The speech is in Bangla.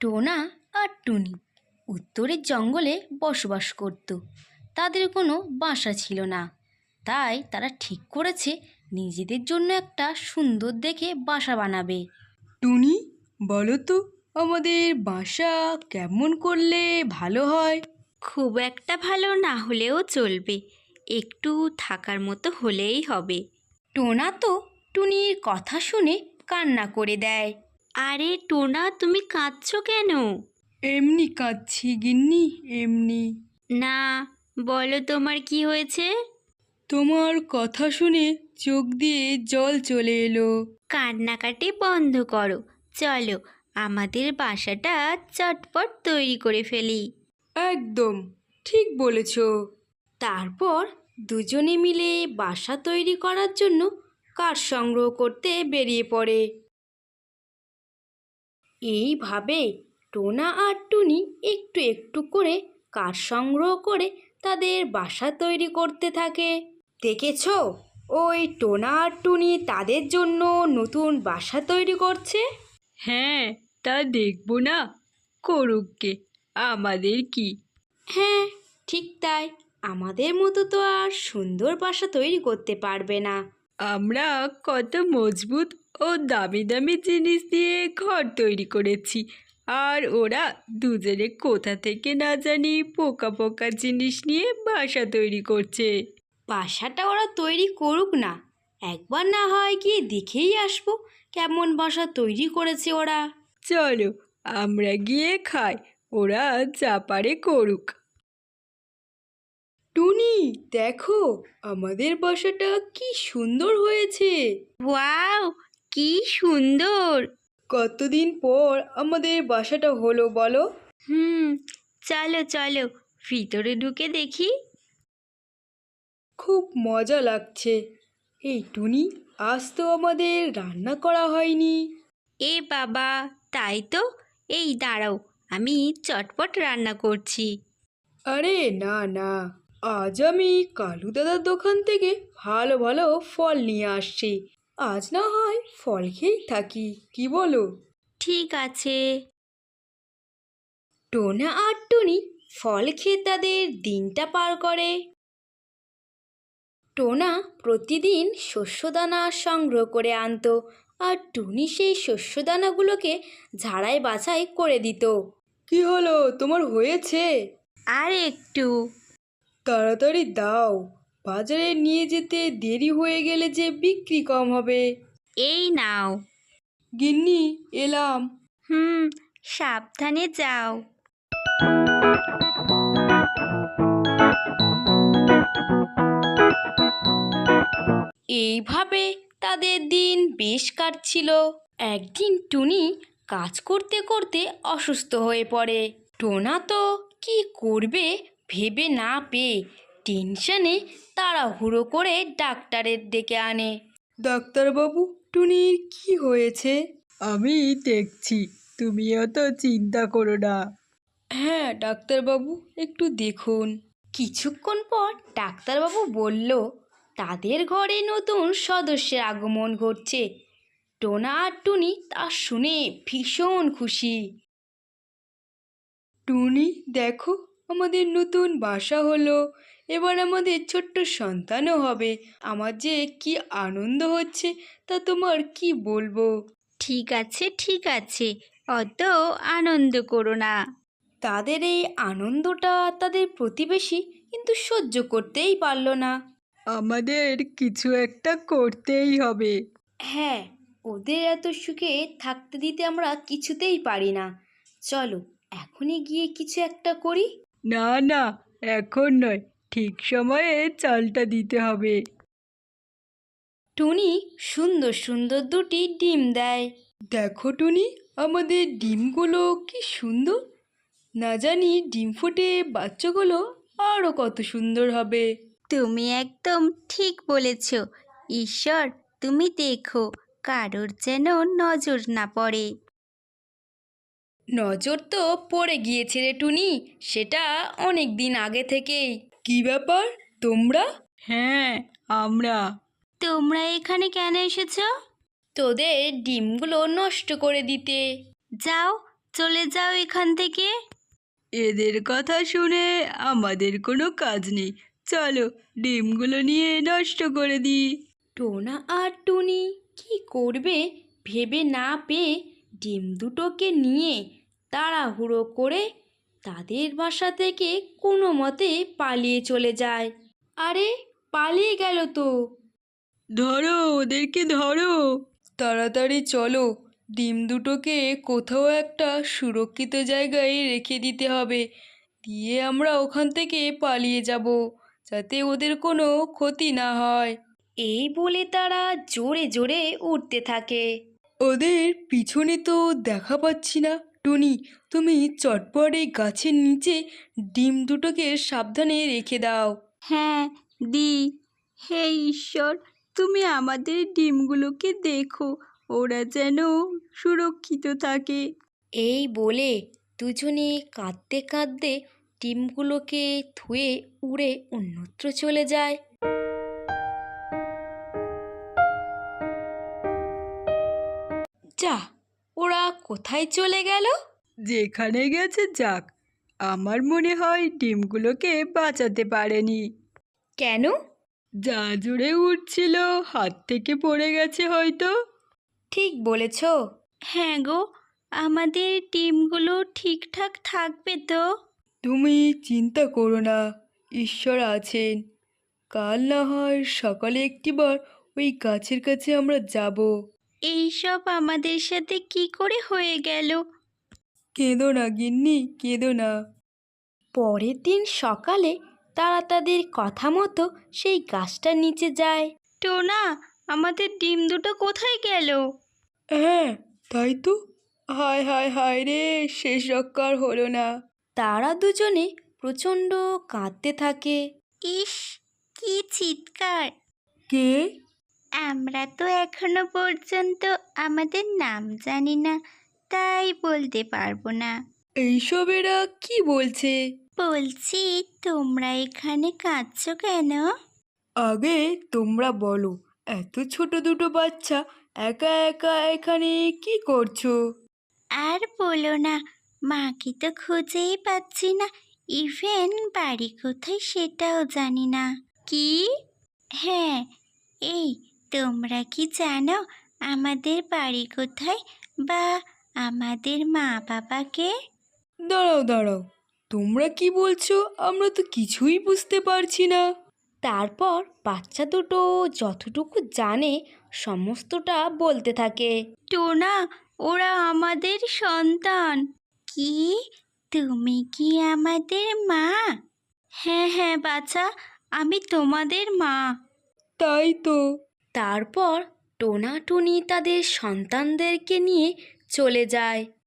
টোনা আর টুনি উত্তরের জঙ্গলে বসবাস করত। তাদের কোনো বাসা ছিল না। তাই তারা ঠিক করেছে নিজেদের জন্য একটা সুন্দর দেখে বাসা বানাবে। টুনি বলো তো আমাদের বাসা কেমন করলে ভালো হয়? খুব একটা ভালো না হলেও চলবে। একটু থাকার মতো হলেই হবে। টোনা তো টুনির কথা শুনে কান্না করে দেয়। আরে টোনা তুমি কাঁদছো কেন? এমনি কাঁদছি গিন্নি এমনি। না বলো তোমার কি হয়েছে? তোমার কথা শুনে চোখ দিয়ে জল চলে এলো। কান্নাকাটি বন্ধ করো। চলো আমাদের বাসাটা চটপট তৈরি করে ফেলি। একদম ঠিক বলেছ। তারপর দুজনে মিলে বাসা তৈরি করার জন্য কাঠ সংগ্রহ করতে বেরিয়ে পড়ে। এইভাবে টোনা আর টুনি একটু একটু করে কাঠ সংগ্রহ করে তাদের বাসা তৈরি করতে থাকে। দেখেছ? ওই টোনা আর টুনি তাদের জন্য নতুন বাসা তৈরি করছে? হ্যাঁ তা দেখব না। করুককে আমাদের কি? হ্যাঁ ঠিক তাই। আমাদের মতো তো আর সুন্দর বাসা তৈরি করতে পারবে না। আমরা কত মজবুত ও দামি দামি জিনিস দিয়ে ঘর তৈরি করেছি। আর ওরা দুজনে কোথা থেকে না জানি পোকা পোকা জিনিস নিয়ে বাসা তৈরি করছে। বাসাটা ওরা তৈরি করুক না। একবার না হয় গিয়ে দেখেই আসব কেমন বাসা তৈরি করেছে ওরা। চলো আমরা গিয়ে খাই ওরা যা পারে করুক। টুনি দেখো আমাদের বাসাটা কি সুন্দর হয়েছে। ওয়াও কি সুন্দর। কতদিন পর আমাদের বাসাটা হলো বলো? হুম চলো চলো ভিতরে ঢুকে দেখি। খুব মজা লাগছে। এই টুনি আজ তো আমাদের রান্না করা হয়নি। এ বাবা তাই তো? এই দাঁড়াও আমি চটপট রান্না করছি। আরে না না আজ আমি কালু দাদার দোকান থেকে ভালো ভালো ফল নিয়ে আসছি। আজ না হয় ফল খেয়েই থাকি কি বলো? ঠিক আছে। টোনা আর টুনি ফল খেয়ে তাদের দিনটা পার করে। টোনা প্রতিদিন শস্যদানা সংগ্রহ করে আনতো আর টুনি সেই শস্যদানাগুলোকে ঝাড়াই বাছাই করে দিত। কি হলো তোমার হয়েছে? আর একটু। তাড়াতাড়ি দাও। বাজারে নিয়ে যেতে দেরি হয়ে গেলে যে বিক্রি কম হবে। এই নাও। গিন্নি এলাম। হুম সাবধানে যাও। এইভাবে তাদের দিন বেশ কাটছিল। একদিন টুনি কাজ করতে করতে অসুস্থ হয়ে পড়ে। টোনা তো কি করবে ভেবে না পেয়ে টেনশনে তাড়াহুড়ো করে ডাক্তারের ডেকে আনে। ডাক্তারবাবু টুনির কি হয়েছে? আমি দেখছি তুমি অত চিন্তা করো না। হ্যাঁ ডাক্তারবাবু একটু দেখুন। কিছুক্ষণ পর ডাক্তারবাবু বলল তাদের ঘরে নতুন সদস্যের আগমন ঘটছে। টোনা আর টুনি তা শুনে ভীষণ খুশি। টুনি দেখো আমাদের নতুন বাসা হলো। এবার আমাদের ছোট্ট সন্তানও হবে। আমার যে কি আনন্দ হচ্ছে তা তোমার কি বলব? ঠিক আছে ঠিক আছে। অত আনন্দ করো না। তাদের এই আনন্দটা তাদের প্রতিবেশী কিন্তু সহ্য করতেই পারল না। আমাদের কিছু একটা করতেই হবে। হ্যাঁ ওদের এত সুখে থাকতে দিতে আমরা কিছুতেই পারি না। চলো এখনই গিয়ে কিছু একটা করি। না না এখন নয়। ঠিক সময়ে চালটা দিতে হবে। টুনি সুন্দর সুন্দর দুটি ডিম দেয়। দেখো টুনি আমাদের ডিমগুলো কি সুন্দর। না জানি ডিম ফুটে বাচ্চাগুলো আরও কত সুন্দর হবে। তুমি একদম ঠিক বলেছ। ঈশ্বর তুমি দেখো কারোর যেন নজর না পড়ে। নজর তো পড়ে গিয়েছে রে টুনি সেটা অনেক দিন আগে থেকেই। কি ব্যাপার? তোমরা? হ্যাঁ আমরা। তোমরা এখানে কেন এসেছ? তোদের ডিমগুলো নষ্ট করে দিতে। যাও চলে যাও এখান থেকে। এদের কথা শুনে আমাদের কোনো কাজ নেই। চলো ডিমগুলো নিয়ে নষ্ট করে দিই। টোনা আর টুনি কি করবে ভেবে না পেয়ে ডিম দুটোকে নিয়ে তাড়াহুড়ো করে তাদের বাসা থেকে কোনো মতে পালিয়ে চলে যায়। আরে পালিয়ে গেল তো। ধরো ওদেরকে ধরো। তাড়াতাড়ি চলো। ডিম দুটোকে কোথাও একটা সুরক্ষিত জায়গায় রেখে দিতে হবে। দিয়ে আমরা ওখান থেকে পালিয়ে যাব যাতে ওদের কোনো ক্ষতি না হয়। এই বলে তারা জোরে জোরে উঠতে থাকে। ওদের পিছনে তো দেখা পাচ্ছি না। টুনি তুমি চটপট এই গাছের নিচে ডিম দুটোকে সাবধানে রেখে দাও। হ্যাঁ দি। হে ঈশ্বর তুমি আমাদের ডিমগুলোকে দেখো ওরা যেন সুরক্ষিত থাকে। এই বলে দুজনে কাঁদতে কাঁদতে ডিমগুলোকে ধুয়ে উড়ে অন্যত্র চলে যায়। যা ওরা কোথায় চলে গেল? যেখানে গেছে যাক আমার মনে হয় ডিমগুলোকে বাঁচাতে পারেনি। কেন? যা জুড়ে উঠছিল হাত থেকে পড়ে গেছে হয়তো। ঠিক বলেছ। হ্যাঁ গো আমাদের ডিমগুলো ঠিকঠাক থাকবে তো? তুমি চিন্তা করো না ঈশ্বর আছেন। কাল না হয় সকালে একটিবার ওই গাছের কাছে আমরা যাব। এইসব আমাদের সাথে কি করে হয়ে গেল? কেঁদো না গিন্নি কেঁদো না। পরের দিন সকালে তারা তাদের কথা মতো সেই গাছটার নিচে যায়। টোনা আমাদের ডিম দুটো কোথায় গেল? হ্যাঁ তাই তো। হায় হায় হায় রে শেষ রক্ষার হলো না। তারা দুজনে প্রচণ্ড কাঁদতে থাকে। ইস কি চিৎকার। কে? আমরা তো এখনও পর্যন্ত আমাদের নাম জানি না তাই বলতে পারব না। এইসব এরা কি বলছে? বলছি তোমরা এখানে কাঁদছো কেন? আগে তোমরা বলো এত ছোট দুটো বাচ্চা একা একা এখানে কি করছ? আর বলো না মাকে তো খুঁজেই পাচ্ছি না ইভেন বাড়ি কোথায় সেটাও জানি না। কি? হ্যাঁ এই তোমরা কি জানো আমাদের বাড়ি কোথায় বা আমাদের মা বাবাকে দাঁড়াও দাঁড়াও। তোমরা কি বলছো? আমরা তো কিছুই বুঝতে পারছি না। তারপর বাচ্চা দুটো যতটুকু জানে সমস্তটা বলতে থাকে। টোনা ওরা আমাদের সন্তান। কি? তুমি কি আমাদের মা? হ্যাঁ হ্যাঁ বাচ্চা আমি তোমাদের মা। তাই তো। তারপর টোনাটুনি তাদের সন্তানদেরকে নিয়ে চলে যায়।